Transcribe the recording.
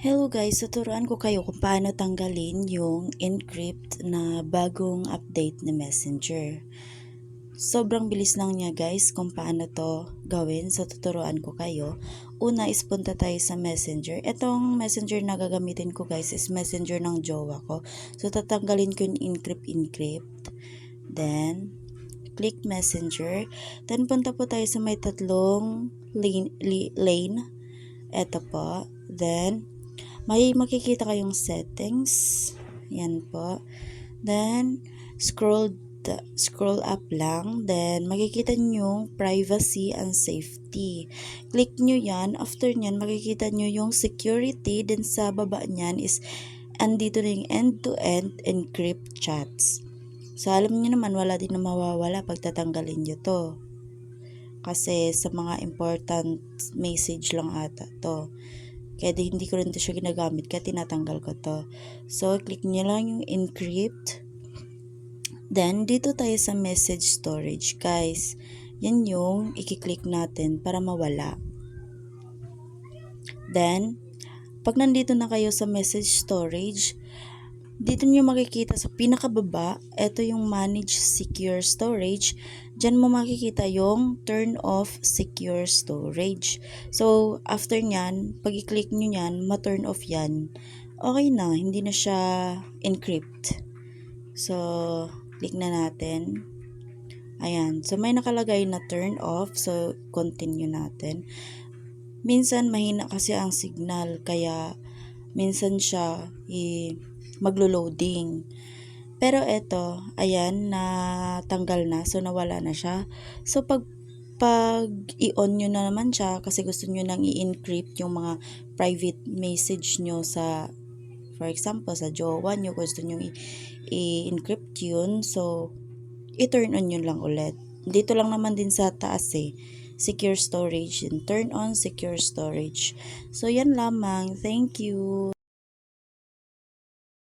Hello guys, tuturuan ko kayo kung paano tanggalin yung encrypt na bagong update ni Messenger. Sobrang bilis lang niya guys kung paano to gawin. So tuturuan ko kayo. Una is punta tayo sa Messenger. Itong Messenger na gagamitin ko guys is Messenger ng jowa ko. So tatanggalin ko yung encrypt encrypt. Then click Messenger. Then punta po tayo sa may tatlong lane. lane. Ito po. Then may makikita kayong settings. Yan po. Then, scroll scroll up lang. Then, makikita nyo yung privacy and safety. Click nyo yan. After nyan, makikita nyo yung security. Then, sa baba nyan is andito na yung end-to-end encrypt chats. So, alam nyo naman, wala din na mawawala pag tatanggalin nyo to. Kasi sa mga important message lang ata to. Kaya di, hindi ko rin to siya ginagamit kaya tinatanggal ko to. So, click nyo lang yung encrypt. Then, dito tayo sa message storage, guys. Yan yung ikiklik natin para mawala. Then, pag nandito na kayo sa message storage, dito nyo makikita sa pinakababa, ito yung manage secure storage. Diyan mo makikita yung turn off secure storage. So, after nyan, pag i-click nyo yan, ma-turn off yan. Okay na, hindi na siya encrypt. So, click na natin. Ayan. So, may nakalagay na turn off. So, continue natin. Minsan, mahina kasi ang signal. Kaya, minsan siya i- maglo-loading. Pero eto, ayan, natanggal na. So, nawala na siya. So, pag pag i-on nyo na naman siya kasi gusto nyo nang i-encrypt yung mga private message nyo sa for example, sa jowa nyo, gusto nyo i-encrypt yun. So, i-turn on yun lang ulit. Dito lang naman din sa taas eh. Secure storage. Turn on secure storage. So, yan lamang. Thank you.